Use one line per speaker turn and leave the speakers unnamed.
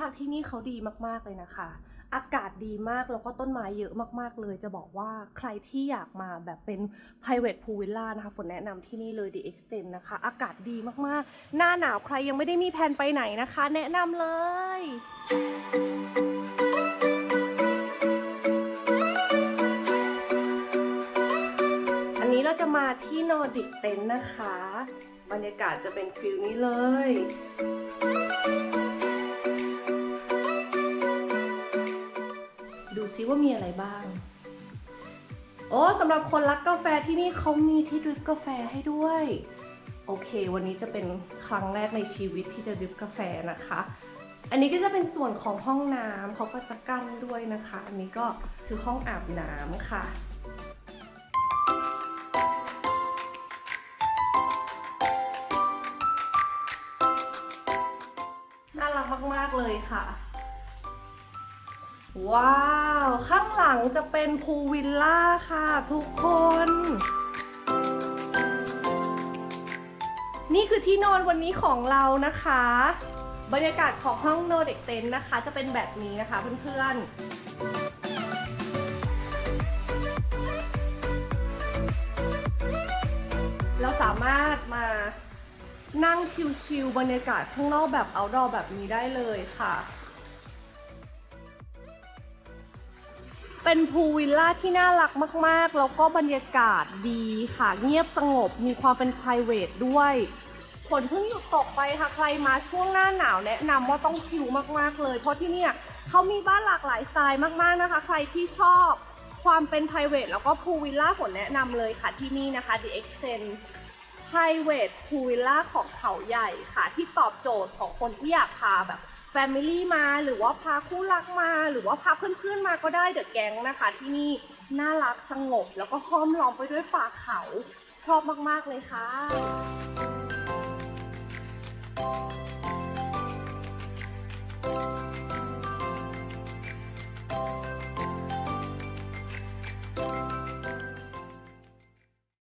พักที่นี่เขาดีมากๆเลยนะคะ อากาศดีมากแล้วก็ต้นไม้เยอะมากๆเลย จะบอกว่าใครที่อยากมาแบบเป็น private pool villa นะคะฝนแนะนำที่นี่เลย The Extend นะคะ อากาศดีมากๆ หน้าหนาวใครยังไม่ได้มีแผนไปไหนนะคะ แนะนำเลยอันนี้เราจะมาที่ Nordic Tent นะคะ บรรยากาศจะเป็นฟิลนี้เลย ว่ามีอะไรบ้าง โอ้สำหรับคนรักกาแฟที่นี่เขามีที่ดริปกาแฟให้ด้วย โอเค วันนี้จะเป็นครั้งแรกในชีวิตที่จะดริปกาแฟนะคะ อันนี้ก็จะเป็นส่วนของห้องน้ำเขาก็จะกั้นด้วยนะคะ อันนี้ก็คือห้องอาบน้ำค่ะน่ารักมาก ๆ เลยค่ะ ว้าว ข้างหลังจะเป็นพูลวิลล่าค่ะทุกคน นี่คือที่นอนวันนี้ของเรานะคะ บรรยากาศของห้องโนเด็กเต็นท์นะคะ จะเป็นแบบนี้นะคะเพื่อนๆเราสามารถมานั่งชิลๆบรรยากาศข้างนอกแบบเอาดอแบบนี้ได้เลยค่ะ เป็นพูลวิลล่าที่น่ารักมากๆ แล้วก็บรรยากาศดีค่ะ เงียบสงบ มีความเป็น p r i v a t ด้วยฝนเพิ่งหยุดตกไปค่ะ ใครมาช่วงหน้าหนาวแนะนำว่าต้องคิวมากๆเลย เพราะที่เนี่ยเขามีบ้านหลากหลายสไตล์มากๆนะคะ ใครที่ชอบความเป็น p r i v a t แล้วก็พูลวิลล่าฝนแนะนำเลยค่ะที่นี่นะคะ The Extend private pool villa ของเขาใหญ่ค่ะ ที่ตอบโจทย์ของคนที่อยากพาแบบ แฟมิลี่มาหรือว่าพาคู่รักมาหรือว่าพาเพื่อนๆมาก็ได้เดอะแก๊งนะคะ ที่นี่น่ารักสงบแล้วก็ห้อมล้อมไปด้วยป่าเขาชอบมากๆเลยค่ะ